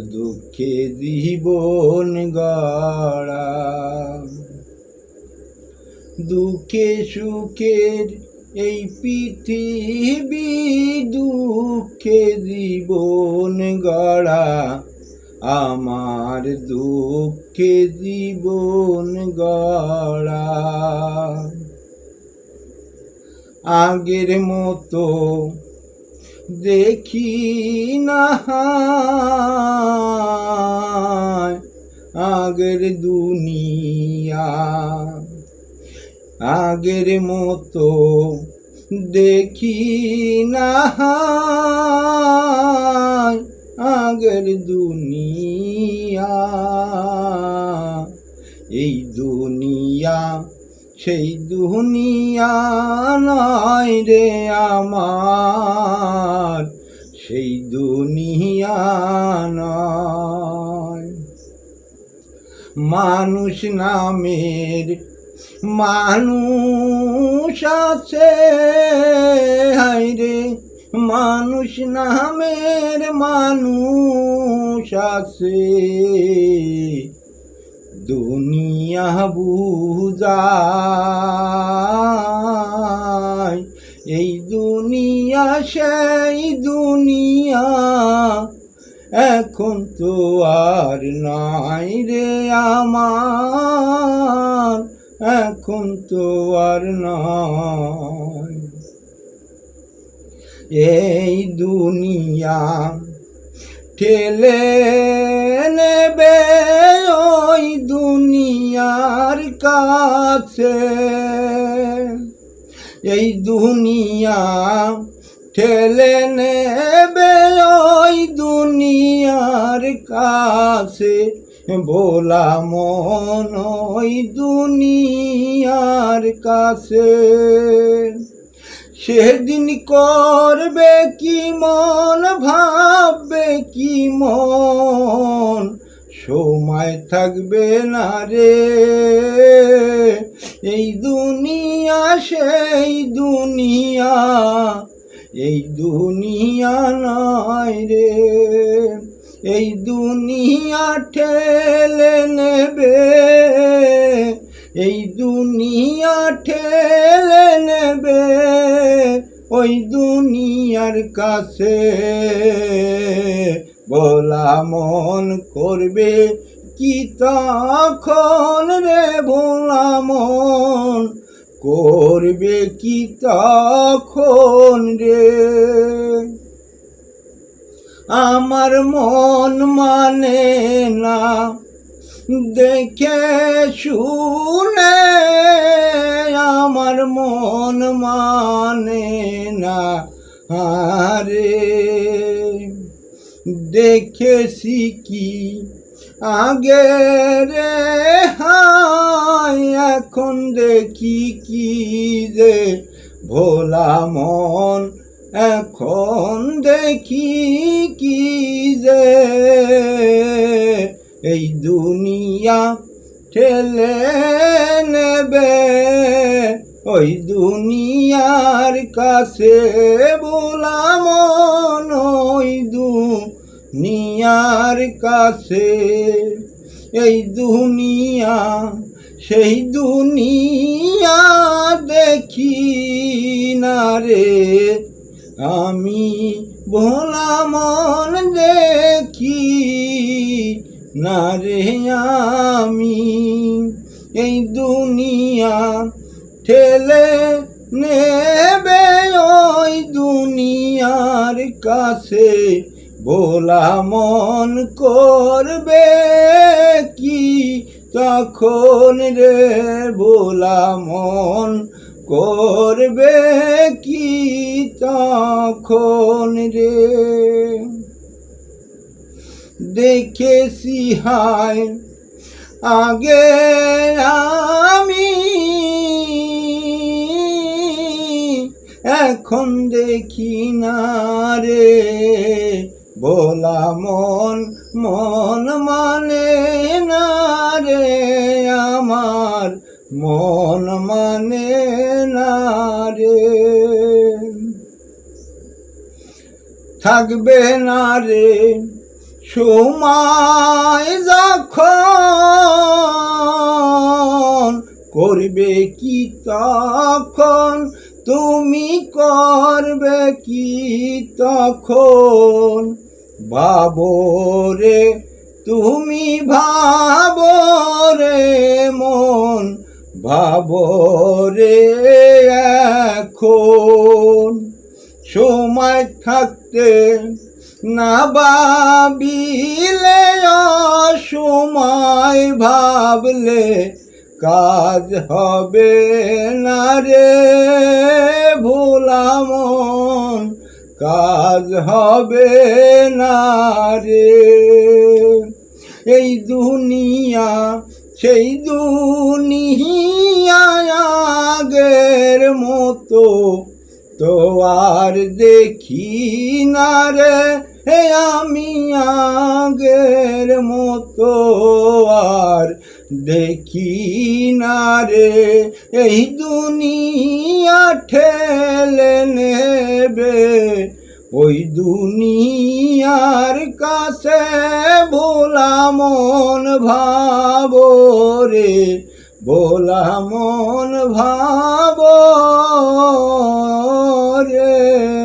দুঃখে জীবন গড়া। দুঃখে সুখের এই পৃথিবী দুঃখে জীবন গড়া। আমার দুঃখে জীবন গড়া। আগের মতো দেখি না আগের দুনিয়া আগের মতো দেখি না আগের দুনিয়া এই দুনিয়া সেই দুনিয়া নয় রে আমার, সেই দুনিয়া নয় মানুষ নামের মানুষ আছে রে। মানুষ নামের মানুষ আছে। দুনিয়া বুঝায় এই দুনিয়া, সেই দুনিয়া এখন তো আর নাই রে আমার। এখন তো আর নয় এই দুনিয়া ঠেলে নেবে ওই দুনিয়ার কাছে। এই দুনিয়া ঠেলে নেবে ওই দুনিয়ার কাছে। ভোলা মন ওই দুনিয়ার কাছে। সেদিন করবে কি মন কি মন সময় থাকবে না রে। এই দুনিয়া, সেই দুনিয়া, এই দুনিয়া নয় রে। এই দুনিয়া ঠেলে নেবে, এই দুনিয়া ঠেলে নেবে, ওই দুনিয়ার কাছে। বলা মন করবে কি তখন রে ভোলা মন করবে কি তখন রে? আমার মন মানে না, দেখে শুনে আমার মন মানে না, আরে দেখেছি কি? আগে রে এখন দেখি কি যে ভোলা মন, এখন দেখি কি যে এই দুনিয়া ঠেলে নেবে। ওই দুনিয়ার কাছে বলাম ওই দুনিয়ার কাছে, এই দুনিয়া, সেই দুনিয়া দেখি না রে। আমি ভোলা মন দেখি না রে আমি। এই দুনিয়া ঠেলে নেবে ওই দুনিয়ার কাছে ভোলা মন করবে কি তখন রে? ভোলা মন করবে কি তখন রে? দেখেছি হায়, আগে আমি এখন দেখি না রে। বলা মন মন মানে না রে আমার? মন মানে না রে। থাকবে না রে সময় যখন। করবে কি তখন? তুমি করবে কি তখন? বাবরে, তুমি ভাবো রে মন, ভাবরে এখন। সময় থাকতে না ভাবিলে সময় ভাবলে কাজ হবে না রে ভোলামন কাজ হবে না রে। এই দুনিয়া, সেই দুনিয়া মতো তো আর দেখি না রে। হে আমি আগের মতো আর দেখি না রে এই দুনিয়া ঠেলে নেবে। ওই দুনিয়ার কাছে ভোলা মন ভাবো রে, ভোলা মন ভাবো রে।